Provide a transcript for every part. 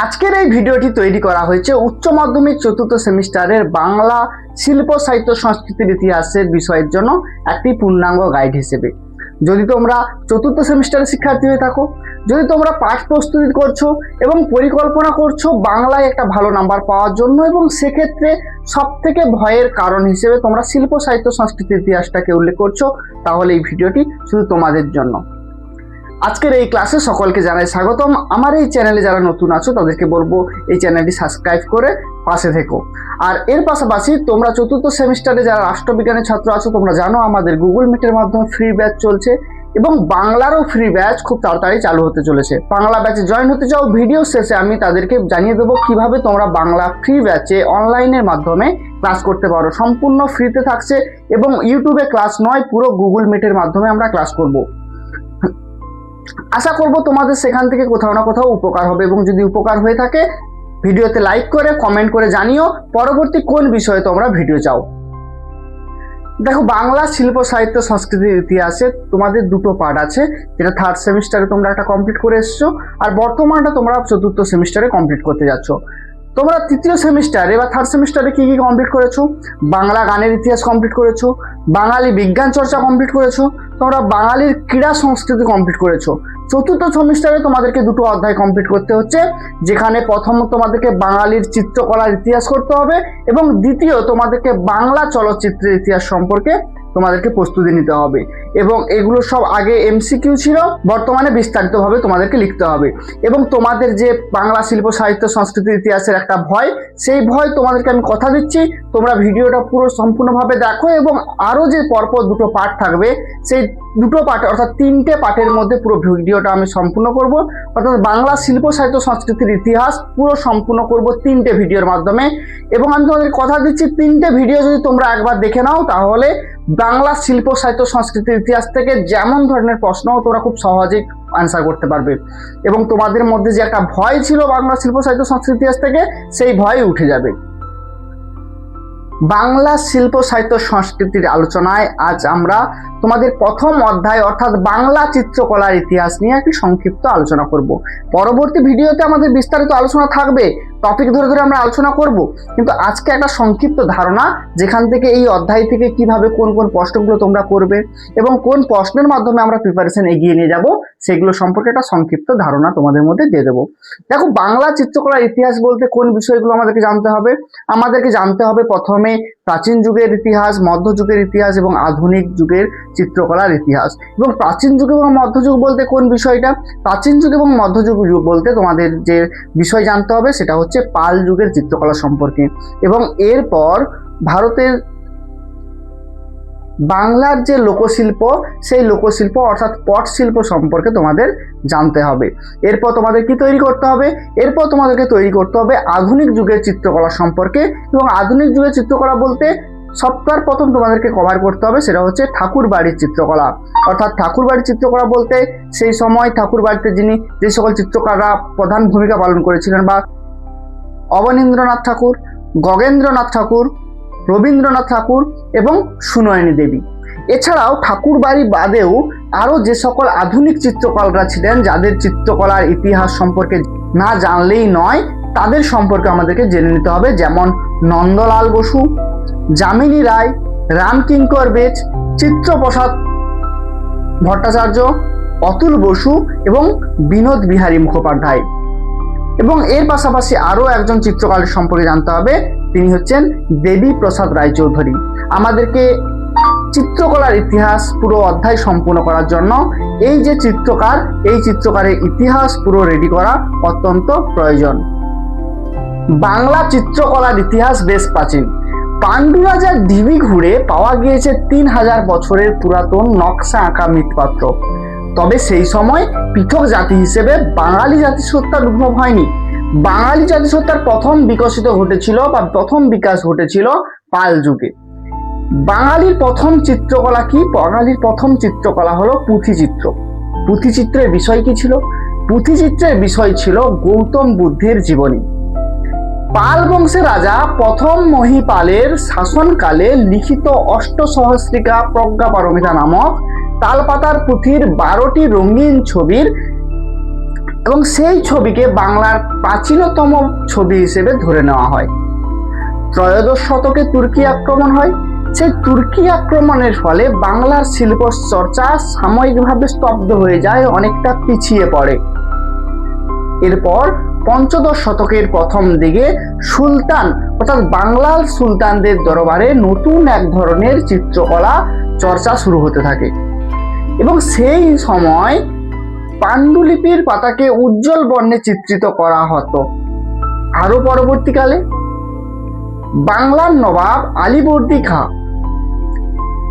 আজকের এই ভিডিওটি তৈরি করা হয়েছে উচ্চ মাধ্যমিক চতুর্থ সেমিস্টারের বাংলা শিল্প সাহিত্য সংস্কৃতির ইতিহাসের বিষয়ের জন্য একটি পূর্ণাঙ্গ গাইড হিসেবে। যদি তোমরা চতুর্থ সেমিস্টারের শিক্ষার্থী হয়ে থাকো, যদি তোমরা পাঠ প্রস্তুতি করছ এবং পরিকল্পনা করছ বাংলায় একটা ভালো নাম্বার পাওয়ার জন্য এবং সেক্ষেত্রে সব থেকে ভয়ের কারণ হিসেবে তোমরা শিল্প সাহিত্য সংস্কৃতির ইতিহাসটাকে উল্লেখ করছ, তাহলে এই ভিডিওটি শুধু তোমাদের জন্য। আজকের এই ক্লাসে সকলকে জানাই স্বাগতম। আমার এই চ্যানেলে যারা নতুন আছো, তাদেরকে বলব এই চ্যানেলটি সাবস্ক্রাইব করে পাশে থেকো। আর এর পাশাপাশি তোমরা চতুর্থ সেমিস্টারে যারা রাষ্ট্রবিজ্ঞানের ছাত্র আছো, তোমরা জানো আমাদের গুগল মিটের মাধ্যমে ফ্রি ব্যাচ চলছে এবং বাংলারও ফ্রি ব্যাচ খুব তাড়াতাড়ি চালু হতে চলেছে। বাংলা ব্যাচে জয়েন হতে চাও ভিডিও শেষে আমি তাদেরকে জানিয়ে দেবো কীভাবে তোমরা বাংলা ফ্রি ব্যাচে অনলাইনের মাধ্যমে ক্লাস করতে পারো। সম্পূর্ণ ফ্রিতে থাকছে এবং ইউটিউবে ক্লাস নয়, পুরো গুগল মিটের মাধ্যমে আমরা ক্লাস করব। আশা করব তোমাদের সেখান থেকে কোথাও না কোথাও উপকার হবে এবং যদি উপকার হয়ে থাকে, ভিডিওতে লাইক করে কমেন্ট করে জানিও, পরবর্তী কোন বিষয়ে তোমরা ভিডিও চাও। দেখো, বাংলা শিল্প, সাহিত্য, সংস্কৃতির ইতিহাসে তোমাদের দুটো পার্ট আছে, যেটা থার্ড সেমিস্টারে তোমরা একটা কমপ্লিট করে এসছো, আর বর্তমানটা তোমরা চতুর্থ সেমিস্টারে কমপ্লিট করতে যাচ্ছ। তোমরা তৃতীয় সেমিস্টারে বা থার্ড সেমিস্টারে কি কি কমপ্লিট করেছ? বাংলা গানের ইতিহাস কমপ্লিট করেছ, বাঙালি বিজ্ঞান চর্চা কমপ্লিট করেছ, তোমরা বাঙালির ক্রীড়া সংস্কৃতি কমপ্লিট করেছ। চতুর্থ সেমিস্টারে তোমাদেরকে দুটো অধ্যায় কমপ্লিট করতে হচ্ছে, যেখানে প্রথম তোমাদেরকে বাঙালির চিত্রকলার ইতিহাস করতে হবে এবং দ্বিতীয় তোমাদেরকে বাংলা চলচ্চিত্রের ইতিহাস সম্পর্কে তোমাদেরকে প্রস্তুতি নিতে হবে। এবং এগুলো সব আগে এমসিকিউ ছিল, বর্তমানে বিস্তারিতভাবে তোমাদেরকে লিখতে হবে। এবং তোমাদের যে বাংলা শিল্প, সাহিত্য সংস্কৃতির ইতিহাসের একটা ভয়, সেই ভয় তোমাদেরকে আমি কথা দিচ্ছি। তোমরা ভিডিওটা পুরো সম্পূর্ণভাবে দেখো এবং আরও যে পরপর দুটো পার্ট থাকবে, সেই দুটো পার্ট, অর্থাৎ তিনটে পার্টের মধ্যে পুরো ভিডিওটা আমি সম্পূর্ণ করব। অর্থাৎ বাংলা শিল্প, সাহিত্য, সংস্কৃতির ইতিহাস পুরো সম্পূর্ণ করব তিনটে ভিডিওর মাধ্যমে। এবং আমি তোমাদের কথা দিচ্ছি, তিনটে ভিডিও যদি তোমরা একবার দেখে নাও, তাহলে বাংলা শিল্প, সাহিত্য, সংস্কৃতির ইতিহাস থেকে যেমন ধরনের প্রশ্ন তোমরা খুব সহজেই আনসার করতে পারবে। এবং তোমাদের মধ্যে যে একটা ভয় ছিল বাংলা শিল্প, সাহিত্য, সংস্কৃতির ইতিহাস থেকে, সেই ভয় উঠে যাবে। বাংলা শিল্প সাহিত্য সংস্কৃতির আলোচনায় আজ আমরা তোমাদের প্রথম অধ্যায় অর্থাৎ বাংলা চিত্রকলার ইতিহাস নিয়ে একটি সংক্ষিপ্ত আলোচনা করব। পরবর্তী ভিডিওতে আমাদের বিস্তারিত আলোচনা থাকবে টপিক ধরে ধরে আমরা আলোচনা করব। কিন্তু আজকে একটা সংক্ষিপ্ত ধারণা, যেখান থেকে এই অধ্যায় থেকে কীভাবে কোন কোন প্রশ্নগুলো তোমরা করবে এবং কোন প্রশ্নের মাধ্যমে আমরা প্রিপারেশন এগিয়ে নিয়ে যাব, সেগুলো সম্পর্কে একটা সংক্ষিপ্ত ধারণা তোমাদের মধ্যে দিয়ে দেবো। দেখো, বাংলা চিত্রকলার ইতিহাস বলতে কোন বিষয়গুলো আমাদেরকে জানতে হবে? আমাদেরকে জানতে হবে প্রথমে প্রাচীন যুগের ইতিহাস মধ্যযুগের ইতিহাস এবং আধুনিক যুগের চিত্রকলার ইতিহাস। এবং প্রাচীন যুগ এবং মধ্যযুগ বলতে কোন বিষয়টা? প্রাচীন যুগ এবং মধ্যযুগ যুগ বলতে তোমাদের যে বিষয় জানতে হবে সেটা হচ্ছে পাল যুগের চিত্রকলা সম্পর্কে। এবং এরপর ভারতের বাংলার যে লোকশিল্প, সেই লোকশিল্প অর্থাৎ পট শিল্প সম্পর্কে তোমাদের জানতে হবে। এরপর তোমাদের কি তৈরি করতে হবে? এরপর তোমাদেরকে তৈরি করতে হবে আধুনিক যুগের চিত্রকলা সম্পর্কে এবং আধুনিক যুগের চিত্রকলা বলতে সপ্তাহ প্রথম তোমাদেরকে কভার করতে হবে সেটা হচ্ছে ঠাকুর বাড়ির চিত্রকলা। অর্থাৎ ঠাকুর বাড়ির চিত্রকলা বলতে সেই সময় ঠাকুর বাড়িতে যিনি যে সকল চিত্রকাররা প্রধান ভূমিকা পালন করেছিলেন বা অবনীন্দ্রনাথ ঠাকুর, গগেন্দ্রনাথ ঠাকুর, রবীন্দ্রনাথ ঠাকুর এবং সুনয়নী দেবী। এছাড়াও ঠাকুর বাড়ি বাদেও আরও যে সকল আধুনিক চিত্রকলরা ছিলেন, যাদের চিত্রকলার ইতিহাস সম্পর্কে না জানলেই নয়, তাদের সম্পর্কে আমাদেরকে জেনে নিতে হবে। যেমন নন্দলাল বসু, যামিনী রায়, রামকিঙ্কর বেচ চিত্রপ্রসাদ ভট্টাচার্য, অতুল বসু এবং বিনোদ বিহারী মুখোপাধ্যায়। এবং এর পাশাপাশি আরও একজন চিত্রকারের সম্পর্কে জানতে হবে, তিনি হচ্ছেন দেবী প্রসাদ রায়চৌধুরী। আমাদেরকে চিত্রকলার ইতিহাস পুরো অধ্যায় সম্পূর্ণ করার জন্য এই যে চিত্রকার, এই চিত্রকারের ইতিহাস পুরো রেডি করা অত্যন্ত প্রয়োজন। বাংলা চিত্রকলার ইতিহাস বেশ প্রাচীন। পাণ্ডু রাজার ঢিবি ঘুরে পাওয়া গিয়েছে তিন হাজার বছরের পুরাতন নকশা আঁকা মৃৎপাত্র। তবে সেই সময় পৃথক জাতি হিসেবে বাঙালি জাতিসত্তার উদ্ভব হয়নি। বাঙালি জাতিসত্তার প্রথম বিকশিত ঘটেছিল বা প্রথম বিকাশ ঘটেছিল পাল যুগে। বাঙালির প্রথম চিত্রকলা কি? বাঙালির প্রথম চিত্রকলা হলো পুঁথিচিত্র। পুঁথিচিত্রের বিষয় কি ছিল? পুঁথিচিত্রের বিষয় ছিল গৌতম বুদ্ধের জীবনী। পাল বংশের রাজা প্রথম মহিপালের শাসনকালে লিখিত অষ্টসহস্রিকা প্রজ্ঞাপারমিতা নামক তালপাতার পুঁথির বারোটি রঙিন ছবির এবং সেই ছবিকে বাংলার প্রাচীনতম ছবি হিসেবে ধরে নেওয়া হয়। ত্রয়োদশ শতকে তুর্কি আক্রমণ হয়। সেই তুর্কি আক্রমণের ফলে বাংলার শিল্প চর্চা সাময়িকভাবে স্তব্ধ হয়ে যায়, অনেকটা পিছিয়ে পড়ে। এরপর পঞ্চদশ শতকের প্রথম দিকে সুলতান, অর্থাৎ বাংলার সুলতানদের দরবারে নতুন এক ধরনের চিত্রকলা চর্চা শুরু হতে থাকে। এবং সেই সময় পাণ্ডুলিপির পাতাকে উজ্জ্বল বর্ণে চিত্রিত করা হতো। আরও পরবর্তীকালে বাংলার নবাব আলীবর্দী খাঁ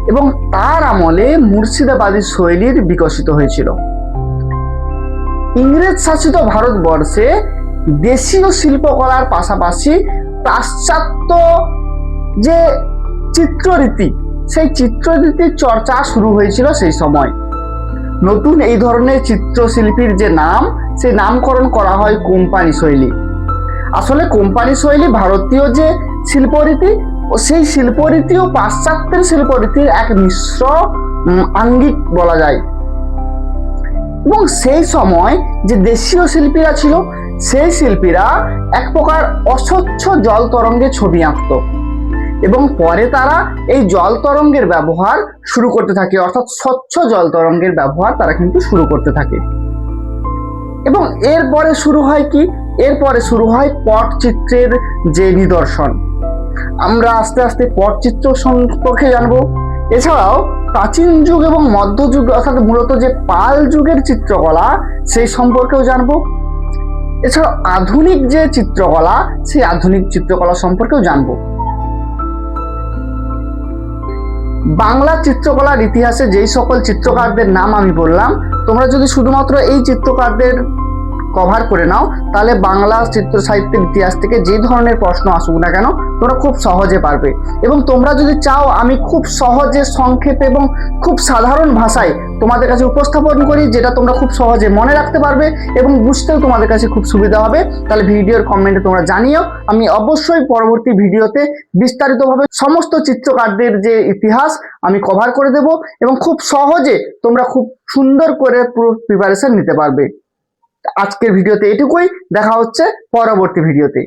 এবং তার আমলে মুর্শিদাবাদী শৈলীর বিকশিত হয়েছিল। ইংরেজ শাসিত ভারতবর্ষে দেশীয় শিল্পকলার পাশাপাশি পাশ্চাত্য যে চিত্ররীতি, সেই চিত্ররীতির চর্চা শুরু হয়েছিল সেই সময়। নতুন এই ধরনের চিত্রশিল্পীর যে নাম, সেই নামকরণ করা হয় কোম্পানি শৈলী। আসলে কোম্পানি শৈলী ভারতীয় যে শিল্পরীতি সেই শিল্পরীতি ও পাশ্চাত্যের শিল্পরীতির এক মিশ্র আঙ্গিক বলা যায়। এবং সেই সময় যে দেশীয় শিল্পীরা ছিল, সেই শিল্পীরা এক প্রকার অস্বচ্ছ জল তরঙ্গে ছবি আঁকত। এবং পরে তারা এই জল তরঙ্গের ব্যবহার শুরু করতে থাকে, অর্থাৎ স্বচ্ছ জল তরঙ্গের ব্যবহার তারা কিন্তু শুরু করতে থাকে। এবং এরপরে শুরু হয় কি? এরপরে শুরু হয় পটচিত্রের যে নিদর্শন। আমরা আস্তে আস্তে পটচিত্র সম্পর্কে জানব। এছাড়াও প্রাচীন যুগ এবং মধ্যযুগ অর্থাৎ মূলত যে পাল যুগের চিত্রকলা, সেই সম্পর্কেও জানব। এছাড়াও আধুনিক যে চিত্রকলা, সেই আধুনিক চিত্রকলা সম্পর্কেও জানব। বাংলা চিত্রকলার ইতিহাসে যেই সকল চিত্রকারদের নাম আমি বললাম, তোমরা যদি শুধুমাত্র এই চিত্রকারদের কভার করে নাও, তাহলে বাংলা চিত্র সাহিত্যের ইতিহাস থেকে যে ধরনের প্রশ্ন আসুক না কেন, তোমরা খুব সহজে পারবে। এবং তোমরা যদি চাও আমি খুব সহজে সংক্ষেপে এবং খুব সাধারণ ভাষায় তোমাদের কাছে উপস্থাপন করি, যেটা তোমরা খুব সহজে মনে রাখতে পারবে এবং বুঝতেও তোমাদের কাছে খুব সুবিধা হবে, তাহলে ভিডিওর কমেন্টে তোমরা জানিও। আমি অবশ্যই পরবর্তী ভিডিওতে বিস্তারিতভাবে সমস্ত চিত্রকারদের যে ইতিহাস আমি কভার করে দেব এবং খুব সহজে তোমরা খুব সুন্দর করে পুরো প্রিপারেশন নিতে পারবে। আজকের ভিডিওতে এটুকুই। দেখা হচ্ছে পরবর্তী ভিডিওতে।